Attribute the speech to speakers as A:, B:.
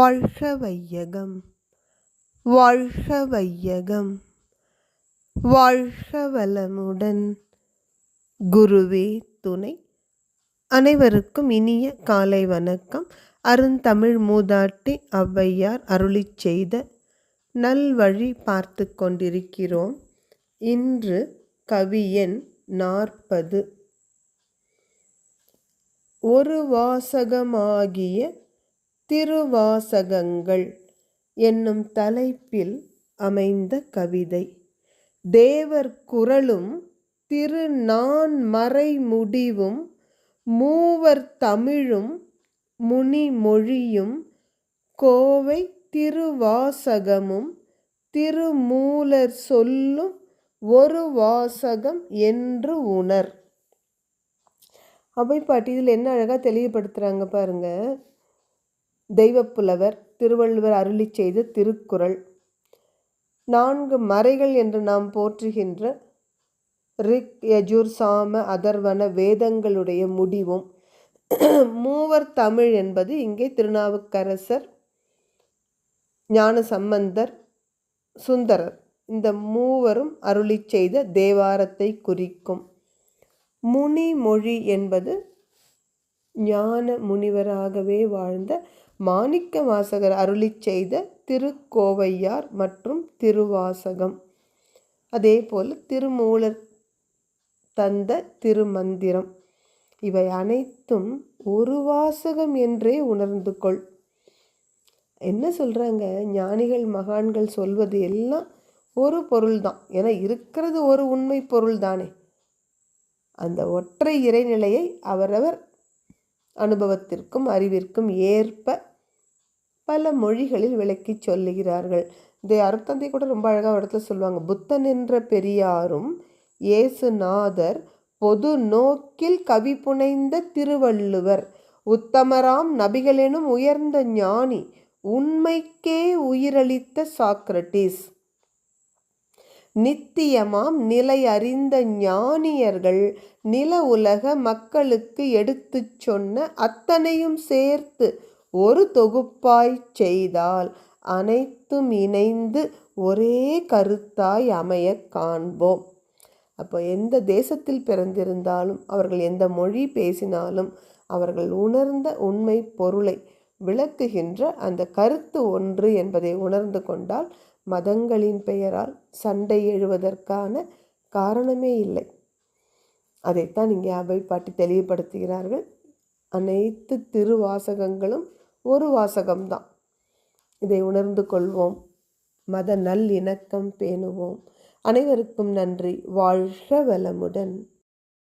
A: வாழ்க வையகம் வாழ்க வையகம் வாழ்க வளமுடன் குருவே துணை. அனைவருக்கும் இனிய காலை வணக்கம். அருந்தமிழ் மூதாட்டி ஔவையார் அருளி செய்த நல்வழி பார்த்து கொண்டிருக்கிறோம். இன்று கவியன் நாற்பது. ஒரு வாசகமாகிய திருவாசகங்கள் என்னும் தலைப்பில் அமைந்த கவிதை. தேவர் குரலும் திருநான் மறை முடிவும் மூவர் தமிழும் முனிமொழியும் கோவை திருவாசகமும் திருமூலர் சொல்லும் ஒரு வாசகம் என்று உணர். அவை பாட்டி இதில் என்ன அழகாக தெளிவுபடுத்துகிறாங்க பாருங்கள் தெய்வப்புலவர் திருவள்ளுவர் அருளி செய்த திருக்குறள். நான்கு மறைகள் என்று நாம் போற்றுகின்ற ரிக் யஜுர் சாம அதர்வன வேதங்களுடைய முடிவும். மூவர் தமிழ் என்பது இங்கே திருநாவுக்கரசர் ஞான சம்பந்தர் சுந்தரர். இந்த மூவரும் அருளி செய்த தேவாரத்தை குறிக்கும். முனிமொழி என்பது ஞான முனிவராகவே வாழ்ந்த மாணிக்க வாசகர் அருளி செய்த திருக்கோவையார் மற்றும் திருவாசகம். அதே போல் திருமூலர் தந்த திருமந்திரம். இவை அனைத்தும் ஒரு வாசகம் என்றே உணர்ந்து கொள். என்ன சொல்கிறாங்க ஞானிகள் மகான்கள் சொல்வது எல்லாம் ஒரு பொருள் தான். ஏன்னா இருக்கிறது ஒரு உண்மை பொருள் தானே. அந்த ஒற்றை இறைநிலையை அவரவர் அனுபவத்திற்கும் அறிவிற்கும் ஏற்ப பல மொழிகளில் விளக்கி சொல்லுகிறார்கள். இந்த அருத்தந்தை கூட ரொம்ப அழகாக இடத்துல சொல்லுவாங்க. புத்தன் என்ற பெரியாரும் இயேசுநாதர் பொது நோக்கில் கவி புனைந்த திருவள்ளுவர். உத்தமராம் நபிகளெனும் உயர்ந்த ஞானி. உண்மைக்கே உயிரளித்த சாக்ரட்டிஸ் நித்தியமாம் நிலை அறிந்த ஞானியர்கள் நில உலக மக்களுக்கு எடுத்துச் சொன்ன அத்தனையும் சேர்த்து ஒரு தொகுப்பாய் செய்தால் அனைத்தும் இணைந்து ஒரே கருத்தாய் அமைய காண்போம். அப்போ எந்த தேசத்தில் பிறந்திருந்தாலும் அவர்கள் எந்த மொழி பேசினாலும் அவர்கள் உணர்ந்த உண்மை பொருளை விளக்குகின்ற அந்த கருத்து ஒன்று என்பதை உணர்ந்து கொண்டால் மதங்களின் பெயரால் சண்டை எழுவதற்கான காரணமே இல்லை. அதைத்தான் இங்கே அவை பாட்டி தெளிவுபடுத்துகிறார்கள். அனைத்து திருவாசகங்களும் ஒரு வாசகம்தான். இதை உணர்ந்து கொள்வோம். மத நல்லிணக்கம் பேணுவோம். அனைவருக்கும் நன்றி. வாழ்க வளமுடன்.